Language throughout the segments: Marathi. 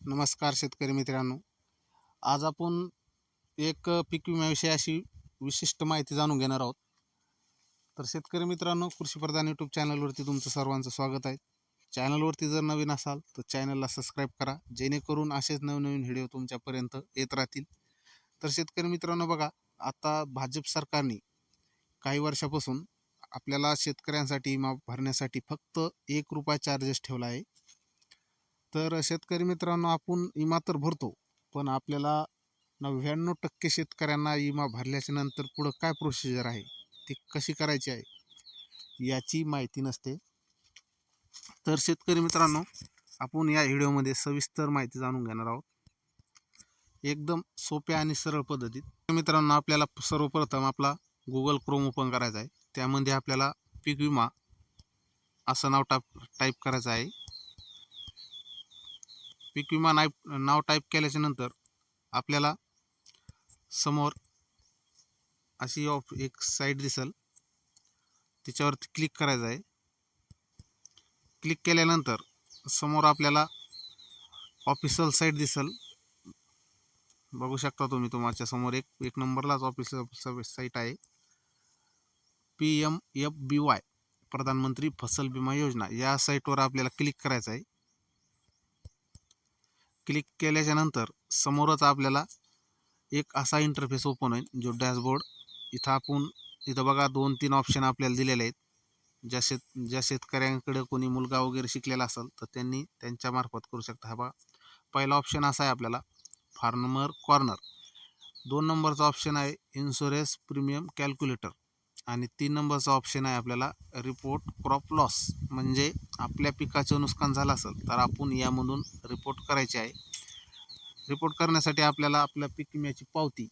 नमस्कार शेतकरी मित्रांनो. आज आपण एक पीक विम्याविषयी अशी विशिष्ट माहिती जाणून घेणार आहोत. तर शेतकरी मित्रांनो कृषीप्रधान यूट्यूब चॅनलवरती तुमचं सर्वांचं स्वागत आहे. चॅनलवरती जर नवीन असाल तर चॅनलला सबस्क्राईब करा. जेणेकरून असेच नवनवीन व्हिडिओ तुमच्यापर्यंत येत राहतील. तर शेतकरी मित्रांनो बघा आता भाजप सरकारने काही वर्षापासून आपल्याला शेतकऱ्यांसाठी विमा भरण्यासाठी फक्त एक रुपया चार्जेस ठेवला आहे. तर शेतकरी मित्रांनो आपण विमा तर भरतो पण आपल्याला नव्याण्णव टक्के शेतकऱ्यांना विमा भरल्याच्या नंतर पुढं काय प्रोसिजर आहे ती कशी करायची आहे याची माहिती नसते. तर शेतकरी मित्रांनो आपण या व्हिडिओमध्ये सविस्तर माहिती जाणून घेणार आहोत. एकदम सोप्या आणि सरळ पद्धतीत. मित्रांनो आपल्याला सर्वप्रथम आपला गुगल क्रोम ओपन करायचा आहे. त्यामध्ये आपल्याला पीक विमा असं नाव टाप टाईप करायचं आहे. पीक विमा नाईप नाव टाईप केल्याच्यानंतर आपल्याला समोर अशी ऑफ एक साईट दिसल. तिच्यावरती क्लिक करायचं आहे. क्लिक केल्यानंतर समोर आपल्याला ऑफिशियल साईट दिसल. बघू शकता तुम्ही तुमच्यासमोर एक एक नंबरलाच ऑफिशियल साईट आहे. P M F B Y प्रधानमंत्री फसल विमा योजना. या साईटवर आपल्याला क्लिक करायचं आहे. क्लिक केल्याच्यानंतर समोरच आपल्याला एक असा इंटरफेस ओपन होईल जो डॅशबोर्ड इथं आपण इथं बघा दोन तीन ऑप्शन आपल्याला दिलेले आहेत. ज्या शेत ज्या शेतकऱ्यांकडे कोणी मुलगा वगैरे शिकलेला असेल तर त्यांनी त्यांच्यामार्फत करू शकता. हा बघा पहिला ऑप्शन असा आहे आपल्याला फार्मर कॉर्नर दोन नंबरचा ऑप्शन आहे इन्शुरन्स प्रीमियम कॅल्क्युलेटर आणि तीन नंबरचा ऑप्शन आहे आपल्याला रिपोर्ट क्रॉप लॉस म्हणजे आपल्या पिकाचं नुकसान झालं असेल तर आपण यामधून रिपोर्ट करायचे आहे. रिपोर्ट करण्यासाठी आपल्याला आपल्या पीक विम्याची पावती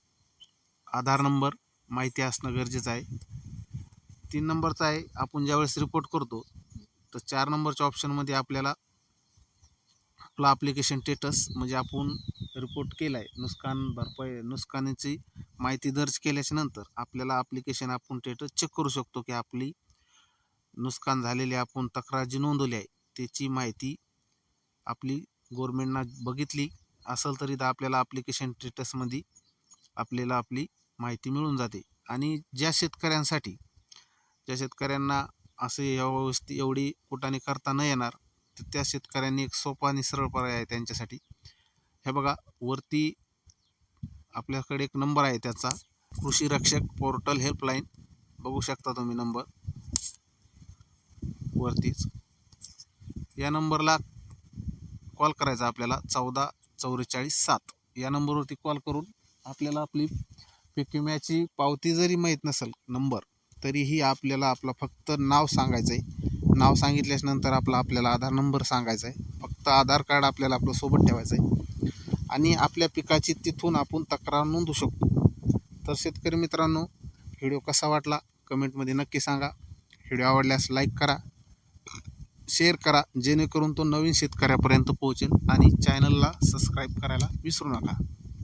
आधार नंबर माहिती असणं गरजेचं आहे. तीन नंबरचा आहे आपण ज्यावेळेस रिपोर्ट करतो तर चार नंबरच्या ऑप्शनमध्ये आपल्याला आपलं ॲप्लिकेशन स्टेटस म्हणजे आपण रिपोर्ट केला आहे नुकसान भरपाई नुकसानीची माहिती दर्ज केल्याच्यानंतर आपल्याला ॲप्लिकेशन आपण स्टेटस चेक करू शकतो की आपली नुकसान झालेली आपण तक्रार जी नोंदवली आहे त्याची माहिती आपली गव्हर्मेंटना बघितली असेल तरी तर आपल्याला ॲप्लिकेशन स्टेटसमध्ये आपल्याला आपली माहिती मिळून जाते. आणि ज्या शेतकऱ्यांसाठी ज्या शेतकऱ्यांना असे या व्यवस्थित एवढी कुटाने करता न येणार तर त्या शेतकऱ्यांनी एक सोपा आणि सरळ पर्याय आहे त्यांच्यासाठी. हे बघा वरती आपल्याकडे एक नंबर आहे त्याचा. कृषी रक्षक पोर्टल हेल्पलाईन. बघू शकता तुम्ही नंबर. वरतीच. या नंबरला कॉल करायचा आपल्याला. चौदा चौवेचाळीस सात. या नंबरवरती कॉल करून आपल्याला आपली पीक विम्याची पावती जरी माहीत नसेल नंबर तरीही आपल्याला आपला फक्त नाव सांगायचं आहे नाव सांगितल्याच्या नंतर आपला आपल्याला आधार नंबर सांगायचा आहे फक्त आधार कार्ड आपल्याला आपलं सोबत ठेवायचं आहे आणि आपल्या पिकाची तिथून आपण तक्रार नोंदवू शकतो. तर शेतकरी मित्रांनो व्हिडिओ कसा वाटला? कमेंटमध्ये नक्की सांगा. व्हिडिओ आवडल्यास लाईक करा. शेअर करा. जेणेकरून तो नवीन शेतकऱ्यापर्यंत पोहोचेल. आणि चॅनलला सबस्क्राईब करायला विसरू नका.